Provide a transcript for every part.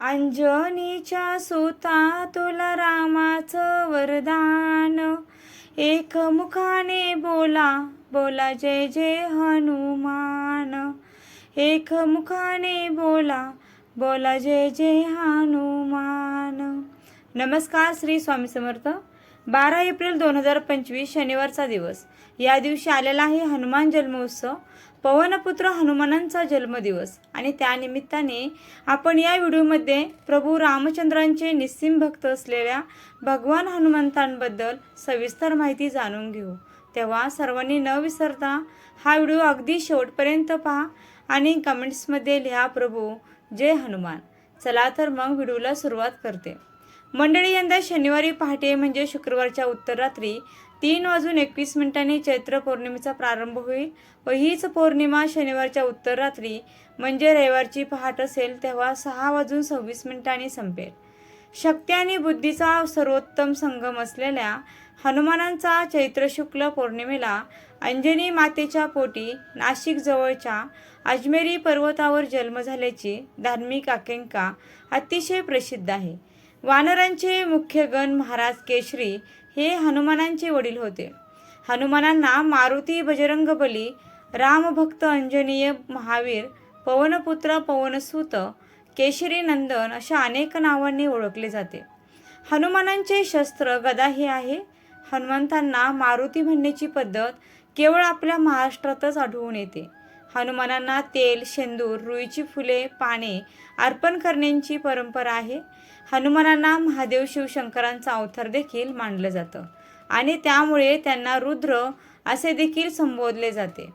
अंजनीच्या सुता तुला रामाचं वरदान. एक मुखाने बोला बोला जय जय हनुमान. एक मुखाने बोला बोला जय जय हनुमान. नमस्कार श्री स्वामी समर्थ. बारा एप्रिल दोन हजार पंचवीस शनिवारचा दिवस. या दिवशी आलेला आहे हनुमान जन्मोत्सव. पवनपुत्र हनुमानांचा जन्मदिवस. आणि त्यानिमित्ताने आपण या व्हिडिओमध्ये प्रभू रामचंद्रांचे निस्सिम भक्त असलेल्या भगवान हनुमंतांबद्दल सविस्तर माहिती जाणून घेऊ. तेव्हा सर्वांनी न विसरता हा व्हिडिओ अगदी शेवटपर्यंत पहा आणि कमेंट्समध्ये लिहा प्रभू जय हनुमान. चला तर मग व्हिडिओला सुरुवात करते. मंडळी यंदा शनिवारी पहाटे म्हणजे शुक्रवारच्या उत्तर रात्री तीन वाजून एकवीस मिनिटांनी चैत्र पौर्णिमेचा प्रारंभ होईल व हीच पौर्णिमा शनिवारच्या उत्तर रात्री म्हणजे रविवारची पहाट असेल तेव्हा सहा वाजून सव्वीस मिनिटांनी संपेल. शक्ती आणि बुद्धीचा सर्वोत्तम संगम असलेल्या हनुमानांचा चैत्र शुक्ल पौर्णिमेला अंजनी मातेच्या पोटी नाशिक जवळच्या अजमेरी पर्वतावर जन्म झाल्याची धार्मिक आकांक्षा अतिशय प्रसिद्ध आहे. वानरांचे मुख्य गण महाराज केशरी हे हनुमानांचे वडील होते. हनुमानांना मारुती बजरंग बली रामभक्त अंजनीय महावीर पवनपुत्र पवनसूत केशरी नंदन अशा अनेक नावांनी ओळखले जाते. हनुमानांचे शस्त्र गदा हे आहे. हनुमंतांना मारुती म्हणण्याची पद्धत केवळ आपल्या महाराष्ट्रातच आढळून येते. हनुमानांना तेल शेंदूर रुईची फुले पाने अर्पण करण्याची परंपरा आहे. हनुमानांना महादेव शिवशंकरांचा अवतार देखील मानलं जातं आणि त्यामुळे त्यांना रुद्र असे देखील संबोधले जाते.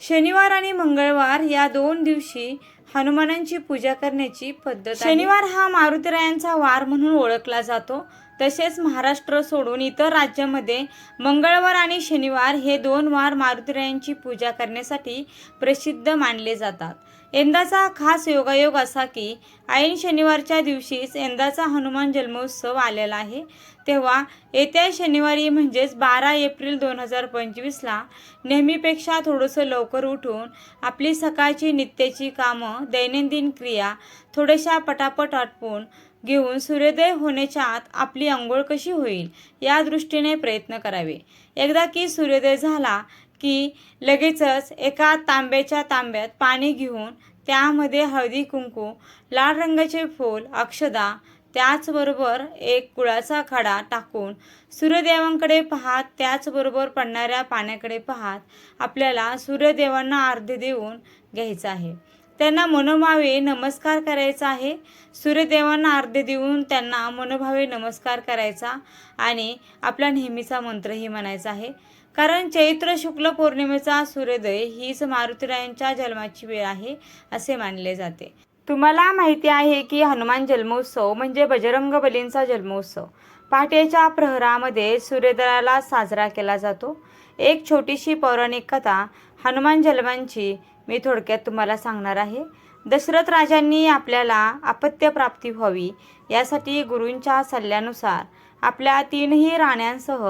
शनिवार आणि मंगळवार या दोन दिवशी हनुमानांची पूजा करण्याची पद्धत शनिवार हा मारुतीरायांचा वार म्हणून ओळखला जातो. तसेच महाराष्ट्र सोडून इतर राज्यामध्ये मंगळवार आणि शनिवार हे दोन वार मारुतीरायांची पूजा करण्यासाठी प्रसिद्ध मानले जातात. यंदाचा खास योगायोग असा की ऐन शनिवारच्या दिवशीच यंदाचा हनुमान जन्मोत्सव आलेला आहे. तेव्हा येत्या शनिवारी म्हणजेच बारा एप्रिल दोन हजार पंचवीसला नेहमीपेक्षा थोडंसं लवकर उठून आपली सकाळची नित्याची कामं दैनंदिन क्रिया थोड्याशा पटापट आटपून घेऊन सूर्योदय होण्याच्या आत आपली आंघोळ कशी होईल या दृष्टीने प्रयत्न करावे. एकदा की सूर्योदय झाला की लगेचच एका तांब्याच्या तांब्यात पाणी घेऊन त्यामध्ये हळदी कुंकू लाल रंगाचे फूल अक्षदा त्याचबरोबर एक गुळाचा खडा टाकून सूर्यदेवांकडे पाहत त्याचबरोबर पडणाऱ्या पाण्याकडे पाहत आपल्याला सूर्यदेवांना अर्ध्य देऊन घ्यायचं आहे. त्यांना मनोभावे नमस्कार करायचा आहे. सूर्यदेवांना अर्धे देऊन त्यांना मनोभावे नमस्कार करायचा आणि आपला नेहमीचा मंत्रही म्हणायचा आहे. कारण चैत्र शुक्ल पौर्णिमेचा सूर्योदय हीच मारुतीरायांच्या जन्माची वेळ आहे असे मानले जाते. तुम्हाला माहिती आहे की हनुमान जन्मोत्सव म्हणजे बजरंग बलींचा जन्मोत्सव. पहाटेच्या प्रहरामध्ये सूर्योदयाला साजरा केला जातो. एक छोटीशी पौराणिक कथा हनुमान जन्मांची मी थोडक्यात तुम्हाला सांगणार आहे. दशरथ राजांनी आपल्याला अपत्यप्राप्ती व्हावी यासाठी गुरूंच्या सल्ल्यानुसार आपल्या तीनही राण्यांसह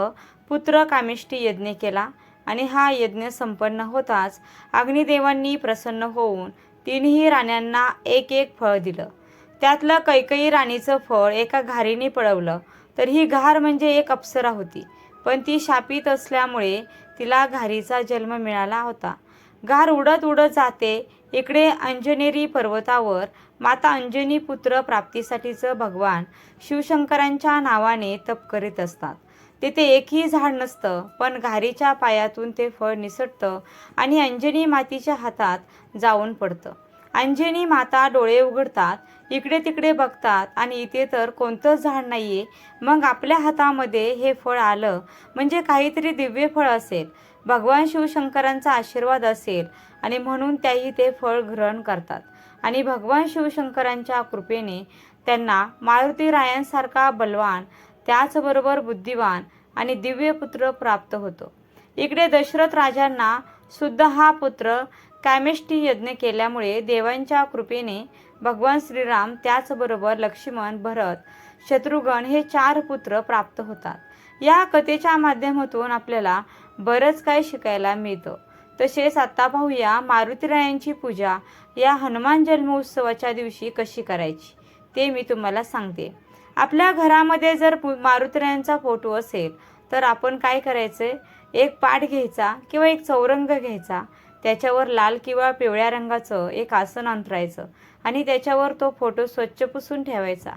पुत्र कामिष्टी यज्ञ केला आणि हा यज्ञ संपन्न होताच अग्निदेवांनी प्रसन्न होऊन तीनही राण्यांना एक एक फळ दिलं. त्यातलं कैकई राणीचं फळ एका घारीने पळवलं तर ही घार म्हणजे एक अप्सरा होती पण ती शापित असल्यामुळे तिला घारीचा जन्म मिळाला होता. गार उडत उडत जाते. इकडे अंजनेरी पर्वतावर माता अंजनी पुत्र प्राप्तीसाठीचं भगवान शिवशंकरांच्या नावाने तप करीत असतात. तिथे एकही झाड नसतं पण घारीच्या पायातून ते फळ निसटतं आणि अंजनी मातीच्या हातात जाऊन पडतं. अंजनी माता डोळे उघडतात इकडे तिकडे बघतात आणि इथे तर कोणतंच झाड नाहीये. मग आपल्या हातामध्ये हे फळ आलं म्हणजे काहीतरी दिव्य फळ असेल. भगवान शिवशंकरांचा आशीर्वाद असेल आणि म्हणून त्याही ते फळ ग्रहण करतात. आणि भगवान शिवशंकरांच्या कृपेने त्यांना मारुती रायांसारखा बलवान त्याचबरोबर बुद्धिवान आणि दिव्य पुत्र प्राप्त होतो. इकडे दशरथ राजांना सुद्धा हा पुत्र कामेष्टी यज्ञ केल्यामुळे देवांच्या कृपेने भगवान श्रीराम त्याचबरोबर लक्ष्मण भरत शत्रुघ्न हे चार पुत्र प्राप्त होतात. या कथेच्या माध्यमातून आपल्याला बरंच काही शिकायला मिळतं. तसेच आता पाहूया मारुतीरायांची पूजा या हनुमान जन्मोत्सवाच्या दिवशी कशी करायची ते मी तुम्हाला सांगते. आपल्या घरामध्ये जर पु- मारुतीरायांचा फोटो असेल तर आपण काय करायचं एक पाठ घ्यायचा किंवा एक चौरंग घ्यायचा त्याच्यावर लाल किंवा पिवळ्या रंगाचं एक आसन अंतरायचं आणि त्याच्यावर तो फोटो स्वच्छ पुसून ठेवायचा.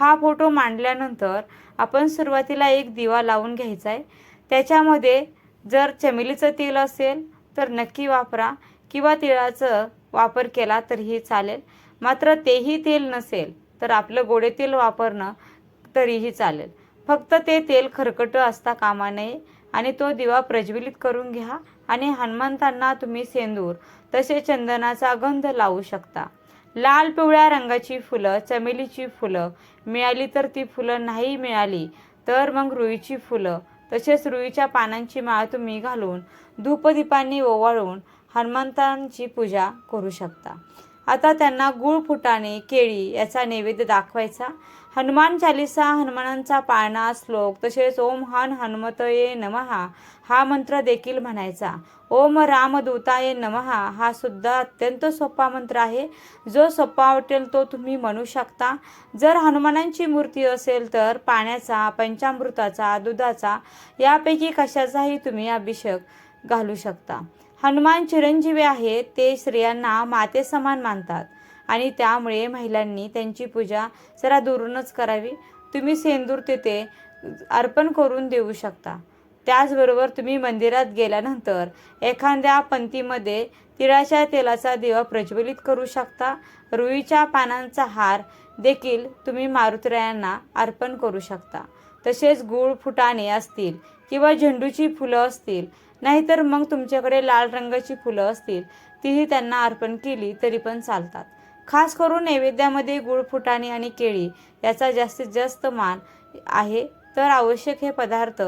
हा फोटो मांडल्यानंतर आपण सुरुवातीला एक दिवा लावून घ्यायचा आहे त्याच्यामध्ये जर चमेलीचं तेल असेल तर नक्की वापरा. किंवा तिळाचं वापर केला तरीही चालेल. मात्र तेही तेल नसेल तर आपलं गोडे तेल वापरणं तरीही चालेल. फक्त ते तेल खरकट असता कामा नये आणि तो दिवा प्रज्वलित करून घ्या आणि हनुमंतांना तुम्ही सेंदूर तसे चंदनाचा गंध लावू शकता. लाल पिवळ्या रंगाची फुलं चमेलीची फुलं मिळाली तर ती फुलं नाही मिळाली तर मग रुईची फुलं तसेच रुईच्या पानांची माळ तुम्ही घालून धूपदीपांनी ओवाळून हनुमंतांची पूजा करू शकता. आता त्यांना गुळ फुटाणे केळी याचा नैवेद्य दाखवायचा. हनुमान चालिसा हनुमानांचा पाळणा श्लोक तसेच ओम हन हनुमतये नमहा हा मंत्र देखील म्हणायचा. ओम रामदूताये नमहा हा सुद्धा अत्यंत सोपा मंत्र आहे. जो सोपा वाटेल तो तुम्ही म्हणू शकता. जर हनुमानांची मूर्ती असेल तर पाण्याचा पंचामृताचा दुधाचा यापैकी कशाचाही तुम्ही अभिषेक घालू शकता. हनुमान चिरंजीवी आहेत ते स्त्रियांना माते समान मानतात. आणि त्यामुळे महिलांनी त्यांची पूजा जरा दुरूनच करावी. तुम्ही सेंदूर तिथे अर्पण करून देऊ शकता. त्याचबरोबर तुम्ही मंदिरात गेल्यानंतर एखाद्या पंक्तीमध्ये तिळाच्या तेलाचा दिवा प्रज्वलित करू शकता. रुईच्या पानांचा हार देखील तुम्ही मारुतीरायांना अर्पण करू शकता. तसेच गूळ फुटाणे असतील किंवा झेंडूची फुलं असतील नाहीतर मग तुमच्याकडे लाल रंगाची फुलं असतील तीही त्यांना अर्पण केली तरी पण चालतात. खास करून नैवेद्यामध्ये गुळ फुटाणे आणि केळी याचा जास्तीत जास्त मान आहे तर आवश्यक हे पदार्थ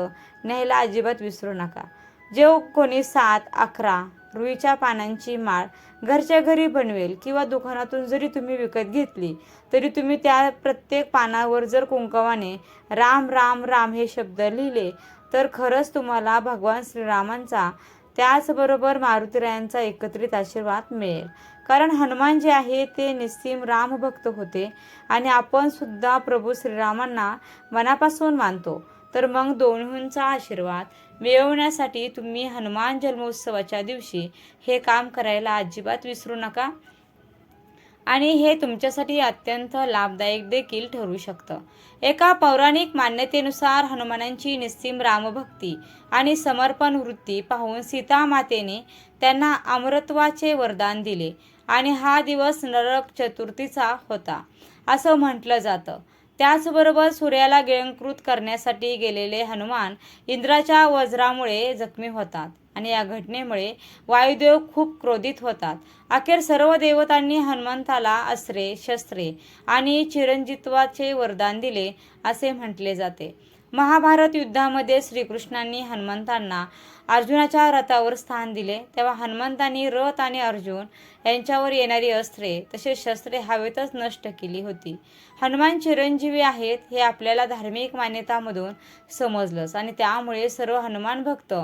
न्यायला अजिबात विसरू नका. जे कोणी सात अकरा रुईच्या पानांची माळ घरच्या घरी बनवेल किंवा दुकानातून जरी तुम्ही विकत घेतली तरी तुम्ही त्या प्रत्येक पानावर जर कुंकवाने राम राम राम हे शब्द लिहिले तर खरंच तुम्हाला भगवान श्रीरामांचा त्याचबरोबर मारुतीरायांचा एकत्रित आशीर्वाद मिळेल. कारण हनुमान जे आहे ते निस्सीम रामभक्त होते आणि आपण सुद्धा प्रभू श्रीरामांना मनापासून मानतो. तर मग दोन्हींचा आशीर्वाद मिळवण्यासाठी तुम्ही हनुमान जन्मोत्सवाच्या दिवशी हे काम करायला अजिबात विसरू नका. आणि हे तुमच्यासाठी अत्यंत लाभदायक देखील ठरू शकतं. एका पौराणिक मान्यतेनुसार हनुमानांची निस्सीम रामभक्ती आणि समर्पण वृत्ती पाहून सीता मातेने त्यांना अमरत्वाचे वरदान दिले आणि हा दिवस नरक चतुर्थीचा होता असं म्हटलं जातं. त्याचबरोबर सूर्याला गिळंकृत करण्यासाठी गेलेले हनुमान इंद्राच्या वज्रामुळे जखमी होतात. आणि या घटनेमुळे वायुदेव खूप क्रोधित होतात. अखेर सर्व देवतांनी हनुमंताला अस्त्रे शस्त्रे आणि चिरंजीत्वाचे वरदान दिले असे म्हटले जाते. महाभारत युद्धामध्ये श्रीकृष्णांनी हनुमंतांना अर्जुनाच्या रथावर स्थान दिले. तेव्हा हनुमंतांनी रथ आणि अर्जुन यांच्यावर येणारी अस्त्रे तसेच शस्त्रे हवेतच नष्ट केली होती. हनुमान चिरंजीवी आहेत हे आपल्याला धार्मिक मान्यतामधून समजलंच आणि त्यामुळे सर्व हनुमान भक्त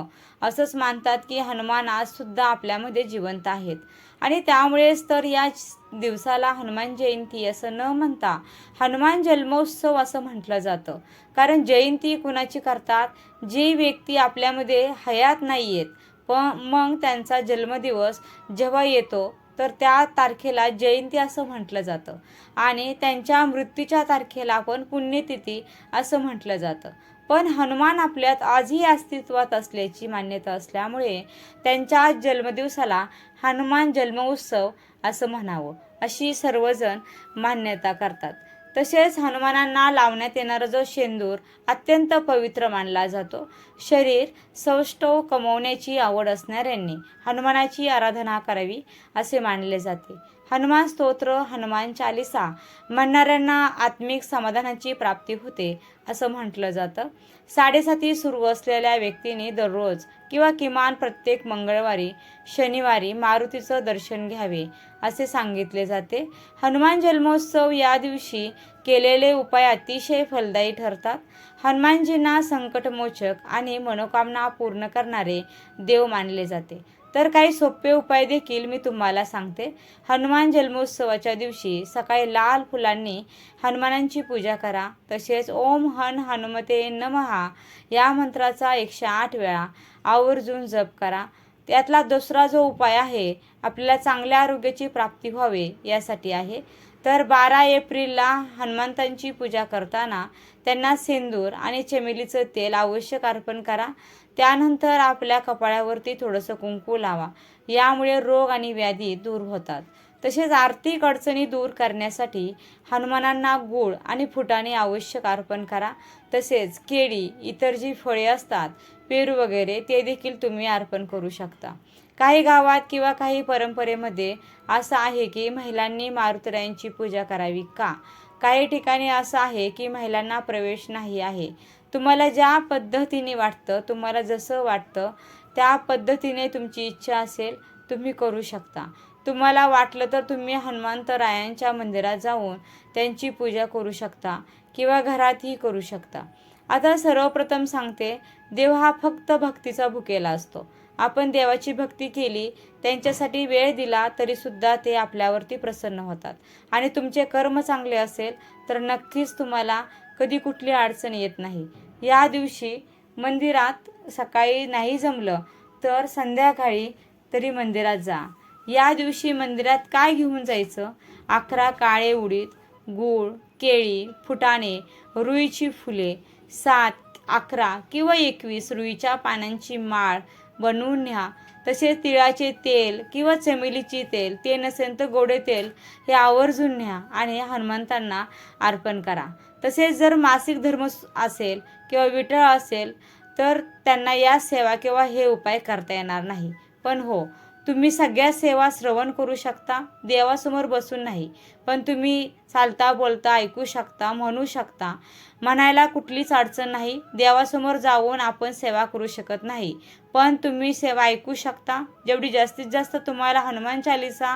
असंच मानतात की हनुमान आज सुद्धा आपल्यामध्ये जिवंत आहेत. आणि त्यामुळेच तर या दिवसाला हनुमान जयंती असं न म्हणता हनुमान जन्मोत्सव असं म्हटलं जातं. कारण जयंती कुणाची करतात? जी व्यक्ती आपल्यामध्ये हयात नाही आहेत पण मग त्यांचा जन्मदिवस जेव्हा येतो तर त्या तारखेला जयंती असं म्हटलं जातं. आणि त्यांच्या मृत्यूच्या तारखेला पण पुण्यतिथी असं म्हटलं जातं. पण हनुमान आपल्यात आजही अस्तित्वात असल्याची मान्यता असल्यामुळे त्यांच्या जन्मदिवसाला हनुमान जन्मोत्सव असं म्हणावं. अशी सर्वजण मान्यता करतात. तसेच हनुमानांना लावण्यात येणारा जो शेंदूर अत्यंत पवित्र मानला जातो. शरीर सौष्ठव कमवण्याची आवड असणाऱ्यांनी हनुमानाची आराधना करावी असे मानले जाते. हनुमान स्तोत्र हनुमान चालिसा म्हणणाऱ्यांना आत्मिक समाधानाची प्राप्ती होते असं म्हटलं जातं. साडेसाती सुरू असलेल्या व्यक्तीने दररोज किंवा किमान प्रत्येक मंगळवारी शनिवारी मारुतीचं दर्शन घ्यावे असे सांगितले जाते. हनुमान जन्मोत्सव या दिवशी केलेले उपाय अतिशय फलदायी ठरतात. हनुमानजींना संकटमोचक आणि मनोकामना पूर्ण करणारे देव मानले जाते. तर काही सोपे उपाय देखील मी तुम्हाला सांगते. हनुमान जन्मोत्सवाच्या दिवशी सकाळी लाल फुलांनी हनुमानांची पूजा करा. तसेच ओम हन हनुमते नमहा या मंत्राचा एकशे आठ वेळा आवर्जून जप करा. त्यातला दुसरा जो उपाय आहे आपल्याला चांगल्या आरोग्याची प्राप्ती व्हावे यासाठी आहे. तर बारा एप्रिलला हनुमंतांची पूजा करताना त्यांना सेंदूर आणि चमेलीचं तेल आवश्यक अर्पण करा. त्यानंतर आपल्या कपाळावरती थोडंसं कुंकू लावा. यामुळे रोग आणि व्याधी दूर होतात. तसेच आर्थिक अडचणी दूर करण्यासाठी हनुमानांना गूळ आणि फुटाणे आवश्यक अर्पण करा. तसेच केळी इतर जी फळे असतात पेरू वगैरे ते देखील तुम्ही अर्पण करू शकता. काही गावात किंवा काही परंपरेमध्ये असं आहे की महिलांनी मारुतरायांची पूजा करावी का? काही ठिकाणी असं आहे की महिलांना प्रवेश नाही आहे. तुम्हाला ज्या पद्धतीने वाटतं तुम्हाला जसं वाटतं त्या पद्धतीने तुमची इच्छा असेल तुम्ही करू शकता. तुम्हाला वाटलं तर तुम्ही हनुमंतरायांच्या मंदिरात जाऊन त्यांची पूजा करू शकता किंवा घरातही करू शकता. आता सर्वप्रथम सांगते देव हा फक्त भक्तीचा भुकेला असतो. आपण देवाची भक्ती केली त्यांच्यासाठी वेळ दिला तरीसुद्धा ते आपल्यावरती प्रसन्न होतात. आणि तुमचे कर्म चांगले असेल तर नक्कीच तुम्हाला कधी कुठली अडचण येत नाही. या दिवशी मंदिरात सकाळी नाही जमलं तर संध्याकाळी तरी मंदिरात जा. या दिवशी मंदिरात काय घेऊन जायचं? अकरा काळे उडीद गूळ केळी फुटाणे रुईची फुले सात अकरा किंवा एकवीस रुईच्या पानांची माळ बनवून न्या. तसेच तिळाचे तेल किंवा चमेलीची तेल ते नसेल तर गोडे तेल हे आवर्जून न्या आणि हनुमंतांना अर्पण करा. तसेच जर मासिक धर्म असेल किंवा विठळ असेल तर त्यांना या सेवा किंवा हे उपाय करता येणार नाही. पण हो तुम्ही सगळ्या सेवा श्रवण करू शकता देवासमोर बसून नाही पण तुम्ही चालता बोलता ऐकू शकता म्हणू शकता. म्हणायला कुठलीच अडचण नाही देवासमोर जाऊन आपण सेवा करू शकत नाही. पण तुम्ही सेवा ऐकू शकता. जेवढी जास्तीत जास्त तुम्हाला हनुमान चालिसा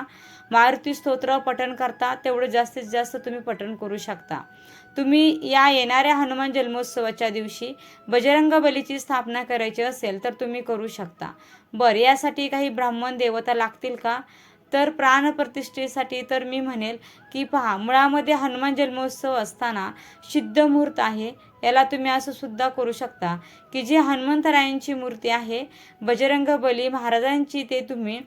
मारुती स्तोत्र पठण करता तेवढं जास्तीत जास्त तुम्ही पठण करू शकता. तुम्ही या येणाऱ्या हनुमान जन्मोत्सवाच्या दिवशी बजरंग बलीची स्थापना करायची असेल तर तुम्ही करू शकता. बरं यासाठी काही ब्राह्मण देवता लागतील का? तर प्राणप्रतिष्ठेसाठी तर मी म्हणेल की पहा मुळामध्ये हनुमान जन्मोत्सव असताना सिद्ध मुहूर्त आहे. याला तुम्ही असं सुद्धा करू शकता की जी हनुमंतरायांची मूर्ती आहे बजरंग बली महाराजांची ते तुम्ही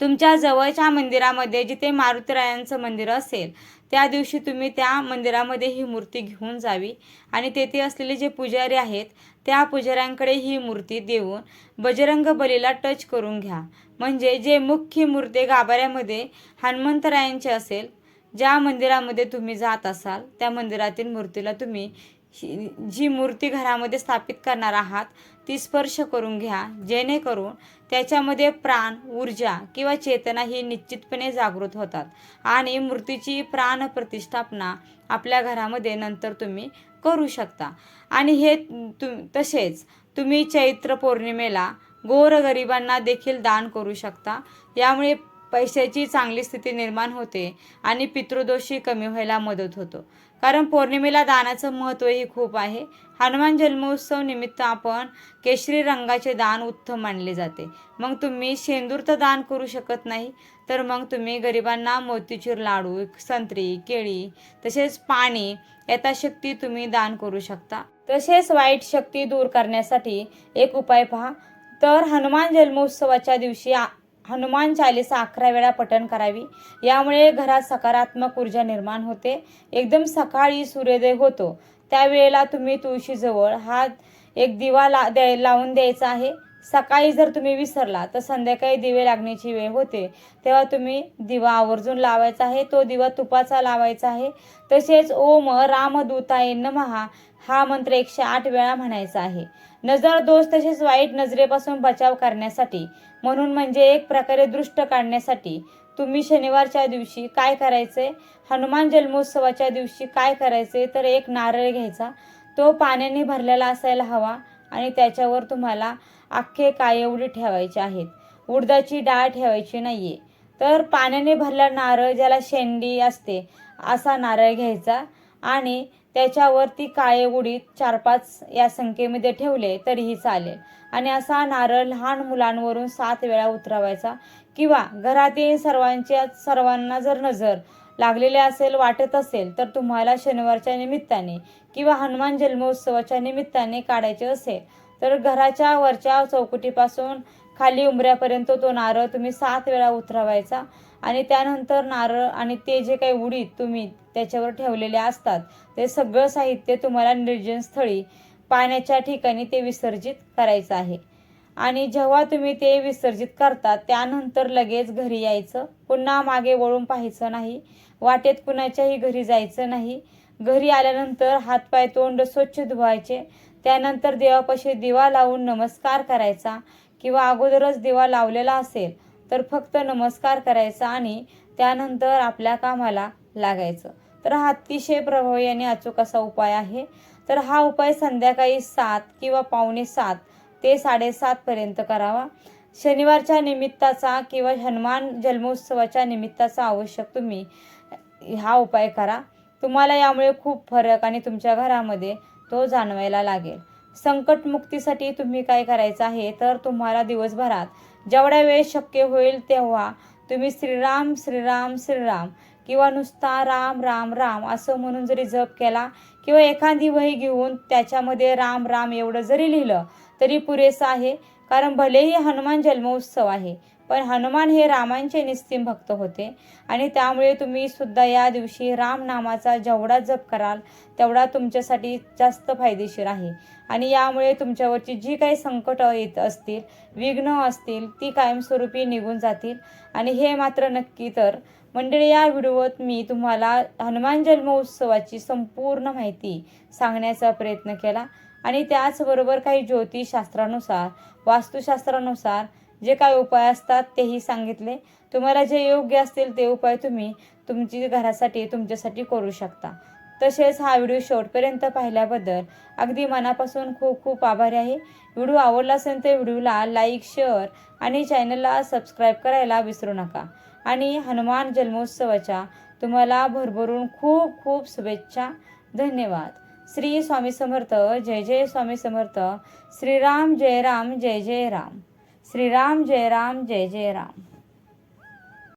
तुमच्या जवळच्या मंदिरामध्ये जिथे मारुतीरायांचं मंदिर असेल त्या दिवशी तुम्ही त्या मंदिरामध्ये ही मूर्ती घेऊन जावी. आणि तेथे असलेले जे पुजारी आहेत त्या पुजाऱ्यांकडे ही मूर्ती देऊन बजरंग बलीला टच करून घ्या. म्हणजे जे मुख्य मूर्ती गाभाऱ्यामध्ये हनुमंतरायांचे असेल ज्या मंदिरामध्ये तुम्ही जात असाल त्या मंदिरातील मूर्तीला तुम्ही ही- जी मूर्ती घरामध्ये स्थापित करणार आहात ती स्पर्श करून घ्या. जेणेकरून त्याच्यामध्ये प्राण ऊर्जा किंवा चेतना ही निश्चितपणे जागृत होतात आणि मूर्तीची प्राण प्रतिष्ठापना आपल्या घरामध्ये नंतर तुम्ही करू शकता. आणि हे तु तसेच तुम्ही चैत्र पौर्णिमेला गोरगरिबांना देखील दान करू शकता. यामुळे पैशाची चांगली स्थिती निर्माण होते आणि पितृदोषी कमी व्हायला मदत होतो. कारण पौर्णिमेला दानाचं महत्त्वही खूप आहे. हनुमान जन्मोत्सव निमित्त आपण केशरी रंगाचे दान उत्तम मानले जाते. मग तुम्ही शेंदूर तर दान करू शकत नाही तर मग तुम्ही गरिबांना मोतीचूर लाडू संत्री केळी तसेच पाणी यथाशक्ती तुम्ही दान करू शकता. तसेच वाईट शक्ती दूर करण्यासाठी एक उपाय पहा. तर हनुमान जन्मोत्सवाच्या दिवशी हनुमान चालिसा अकरा वेळा पठण करावी. यामुळे घरात सकारात्मक ऊर्जा निर्माण होते. एकदम सकाळी सूर्योदय होतो. त्यावेळेला तुम्ही तुळशीजवळ हा एक दिवा ला द्या लावून द्यायचा आहे. सकाळी जर तुम्ही विसरला तर संध्याकाळी दिवे लागण्याची वेळ होते. तेव्हा तुम्ही दिवा आवर्जून लावायचा आहे तो दिवा तुपाचा लावायचा आहे. तसेच ओम रामदूताय नमहा हा मंत्र एकशे आठ वेळा म्हणायचा आहे. नजर दोष तसेच वाईट नजरेपासून बचाव करण्यासाठी म्हणून म्हणजे एक प्रकारे दृष्ट काढण्यासाठी तुम्ही शनिवारच्या दिवशी काय करायचे? हनुमान जन्मोत्सवाच्या दिवशी काय करायचे? तर एक नारळ घ्यायचा. तो पाण्याने भरलेला असायला हवा आणि त्याच्यावर तुम्हाला अख्खे कायवडी ठेवायचे आहेत. उडदाची डाळ ठेवायची नाहीये. तर पाण्याने भरला नारळ ज्याला शेंडी असते असा नारळ घ्यायचा आणि त्याच्यावरती काळे उडीद चार पाच या संख्येमध्ये ठेवले तरीही चालेल. आणि असा नारळ लहान मुलांवरून सात वेळा उतरवायचा किंवा घरातील सर्वांच्या सर्वांना जर नजर लागलेले असेल वाटत असेल तर तुम्हाला शनिवारच्या निमित्ताने किंवा हनुमान जन्मोत्सवाच्या निमित्ताने काढायचे असेल. तर घराच्या वरच्या चौकटीपासून खाली उंबऱ्यापर्यंत तो नारळ तुम्ही सात वेळा उतरवायचा. आणि त्यानंतर नारळ आणि ते जे काही उडीत तुम्ही त्याच्यावर ठेवलेले असतात ते सगळं साहित्य तुम्हाला निर्जन स्थळी पाण्याच्या ठिकाणी ते विसर्जित करायचं आहे. आणि जेव्हा तुम्ही ते विसर्जित करता त्यानंतर लगेच घरी यायचं. पुन्हा मागे वळून पाहायचं नाही. वाटेत कुणाच्याही घरी जायचं नाही. घरी आल्यानंतर हातपाय तोंड स्वच्छ धुवायचे. त्यानंतर देवापाशी दिवा लावून नमस्कार करायचा किंवा अगोदरच दिवा लावलेला असेल तर फक्त नमस्कार करायचा आणि त्यानंतर आपल्या कामाला लागायचं. तर हा अतिशय प्रभावी आणि अचूक असा उपाय आहे. तर हा उपाय संध्याकाळी सात किंवा पावणे सात ते साडेसातपर्यंत करावा. शनिवारच्या निमित्ताचा किंवा हनुमान जन्मोत्सवाच्या निमित्ताचा आवश्यक तुम्ही हा उपाय करा. तुम्हाला यामुळे खूप फरक आणि तुमच्या घरामध्ये तो जाणवायला लागेल. संकटमुक्तीसाठी तुम्ही काय करायचं आहे? तर तुम्हाला दिवसभरात जेवढ्या वेळ शक्य होईल तेव्हा तुम्ही श्रीराम श्रीराम श्रीराम किंवा नुसता राम राम राम असं म्हणून जरी जप केला किंवा एखादी वही घेऊन त्याच्यामध्ये राम राम एवढं जरी लिहिलं तरी पुरेसं आहे. कारण भलेही हनुमान जन्मोत्सव आहे पण हनुमान हे रामांचे निस्तीम भक्त होते. आणि त्यामुळे तुम्ही सुद्धा या दिवशी राम नामाचा जेवढा जप कराल तेवढा तुमच्यासाठी जास्त फायदेशीर आहे. आणि यामुळे तुमच्यावरची जी काही संकट येत असतील विघ्न असतील ती कायमस्वरूपी निघून जातील. आणि हे मात्र नक्की तर मंडळी या व्हिडिओत मी तुम्हाला हनुमान जन्मोत्सवाची संपूर्ण माहिती सांगण्याचा प्रयत्न केला. आणि त्याचबरोबर काही ज्योतिषशास्त्रानुसार वास्तुशास्त्रानुसार जे काही उपाय असतात तेही सांगितले. तुम्हाला जे योग्य असतील ते उपाय तुम्ही तुमची घरासाठी तुमच्यासाठी करू शकता. तसेच हा व्हिडिओ शेवटपर्यंत पाहिल्याबद्दल अगदी मनापासून खूप खूप आभारी आहे. व्हिडिओ आवडला असेल तर व्हिडिओला लाईक शेअर आणि चॅनलला सबस्क्राईब करायला विसरू नका. आणि हनुमान जन्मोत्सवाच्या तुम्हाला भरभरून खूप खूप शुभेच्छा. धन्यवाद. श्री स्वामी समर्थ जय जय स्वामी समर्थ श्रीराम जय राम जय जय राम. श्रीराम जय राम जय जय राम.